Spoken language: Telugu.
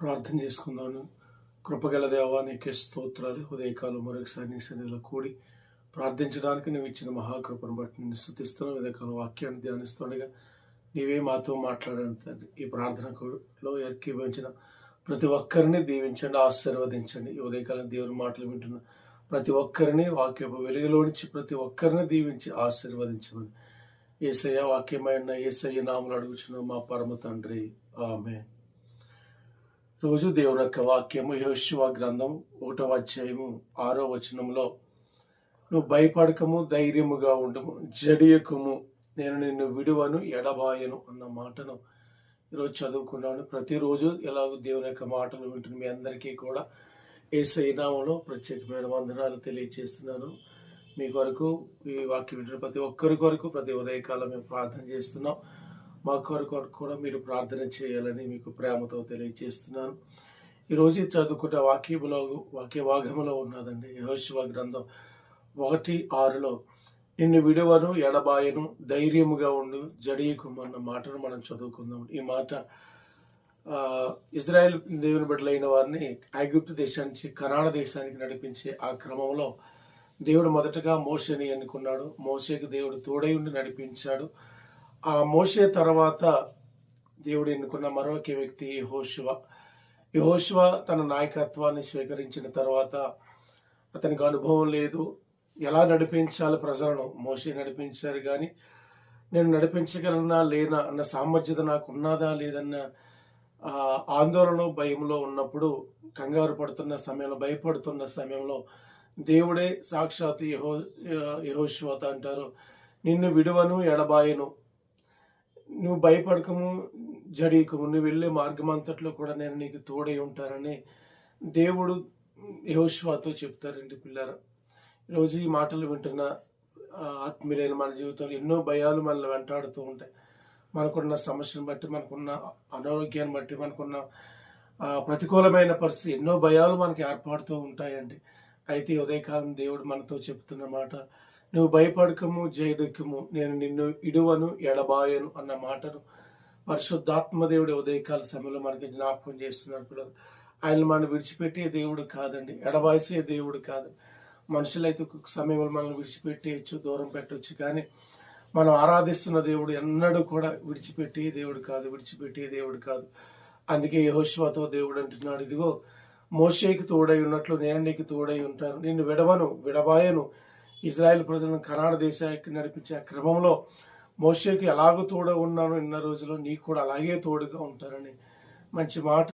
ప్రార్థన చేసుకుందాను కృపగల దేవా నీకే స్తోత్రాలు. ఉదయకాలం మరొకసారి నీ సన్నిధిలో కూడి ప్రార్థించడానికి నువ్వు ఇచ్చిన మహాకృపను బట్టి నేను స్థుతిస్తున్నావు ఉదయకాలం వాక్యాన్ని ధ్యానిస్తుండగా నీవే మాతో మాట్లాడండి ఈ ప్రార్థనలో ఏకీభవించిన ప్రతి ఒక్కరిని దీవించండి ఆశీర్వదించండి. ఈ ఉదయకాలం దేవుని మాటలు వింటున్న ప్రతి ఒక్కరిని వాక్యపు వెలుగులోంచి ప్రతి ఒక్కరిని దీవించి ఆశీర్వదించమని. ఏసయ్య వాక్యమైన ఏసయ్య నామలు అడుగుచున్న మా పరమ తండ్రి. ఆమె రోజు దేవుని యొక్క వాక్యము యోశివ గ్రంథం ఒకటో అధ్యాయము ఆరో వచనంలో నువ్వు భయపడకము ధైర్యముగా ఉండము. జడియకము నేను నిన్ను విడువను ఎడబాయను అన్న మాటను ఈరోజు చదువుకున్నాను. ప్రతిరోజు ఎలాగో దేవుని యొక్క మాటలు వింటున్న మీ అందరికీ కూడా ఏ సైనామంలో ప్రత్యేకమైన వందనాలు తెలియజేస్తున్నాను. మీ కొరకు ఈ వాక్యం వింటున్న ప్రతి ఒక్కరి కొరకు ప్రతి ఉదయకాలం మేము ప్రార్థన చేస్తున్నాం. మా కొరకు కూడా మీరు ప్రార్థన చేయాలని మీకు ప్రేమతో తెలియజేస్తున్నాను. ఈరోజు చదువుకున్న వాక్యములో వాక్య భాగములో ఉన్నదండి యహోశివ గ్రంథం ఒకటి ఆరులో నిన్ను విడువను ఎడబాయను ధైర్యముగా ఉండు జడియకుమన్న మాటను మనం చదువుకుందాం. ఈ మాట ఇజ్రాయెల్ దేవుని బిడ్డలైన వారిని ఐగుప్తు దేశానికి కనాడ దేశానికి నడిపించే ఆ క్రమంలో దేవుడు మొదటగా మోషని అనుకున్నాడు మోషేకి దేవుడు తోడై ఉండి నడిపించాడు. ఆ మోషే తర్వాత దేవుడు ఎన్నుకున్న మరొక వ్యక్తి యెహోషువ. యెహోషువ తన నాయకత్వాన్ని స్వీకరించిన తర్వాత అతనికి అనుభవం లేదు. ఎలా నడిపించాలి ప్రజలను? మోసే నడిపించారు కానీ నేను నడిపించగలనా? లేనా? అన్న సామర్థ్యత నాకు ఉన్నదా? లేదన్న ఆందోళన భయంలో ఉన్నప్పుడు కంగారు పడుతున్న సమయంలో భయపడుతున్న సమయంలో దేవుడే సాక్షాత్ యహో యహోశ్వత అంటారు నిన్ను విడువను ఎడబాయను. నువ్వు భయపడకము జడీకము. నువ్వు వెళ్ళే మార్గం అంతట్లో కూడా నేను నీకు తోడై ఉంటానని దేవుడు యహోశ్వాతో చెప్తారండి పిల్లర. ఈరోజు ఈ మాటలు వింటున్న ఆత్మీయులైన మన జీవితంలో ఎన్నో భయాలు మనల్ని వెంటాడుతూ ఉంటాయి. మనకున్న సమస్యను బట్టి మనకున్న అనారోగ్యాన్ని బట్టి మనకున్న ప్రతికూలమైన పరిస్థితి ఎన్నో భయాలు మనకి ఏర్పడుతూ ఉంటాయండి. అయితే ఉదయకాలం దేవుడు మనతో చెప్తున్న మాట నువ్వు భయపడకము జయడుకము నేను నిన్ను ఇడువను ఎడబాయను అన్న మాటను పరిశుద్ధాత్మదేవుడి ఉదయకాల సమయంలో మనకి జ్ఞాపకం చేస్తున్నారు పిల్లలు. ఆయన మనం విడిచిపెట్టే దేవుడు కాదండి. ఎడబాయిసే దేవుడు కాదు. మనుషులైతే సమయంలో మనల్ని విడిచిపెట్టేయచ్చు దూరం పెట్టవచ్చు కానీ మనం ఆరాధిస్తున్న దేవుడు ఎన్నడూ కూడా విడిచిపెట్టే దేవుడు కాదు విడిచిపెట్టే దేవుడు కాదు. అందుకే యహోశ్వతో దేవుడు అంటున్నాడు ఇదిగో మోషేకి తోడై ఉన్నట్లు నేను నీకు తోడై ఉంటాను. నిన్ను విడవను విడబాయను ఇజ్రాయెల్ ప్రజలను కనాడ దేశానికి నడిపించే ఆ క్రమంలో మోషేకి ఎలాగో తోడ ఉన్నాను ఇన్న రోజుల్లో నీకు కూడా అలాగే తోడుగా ఉంటారని మంచి మాట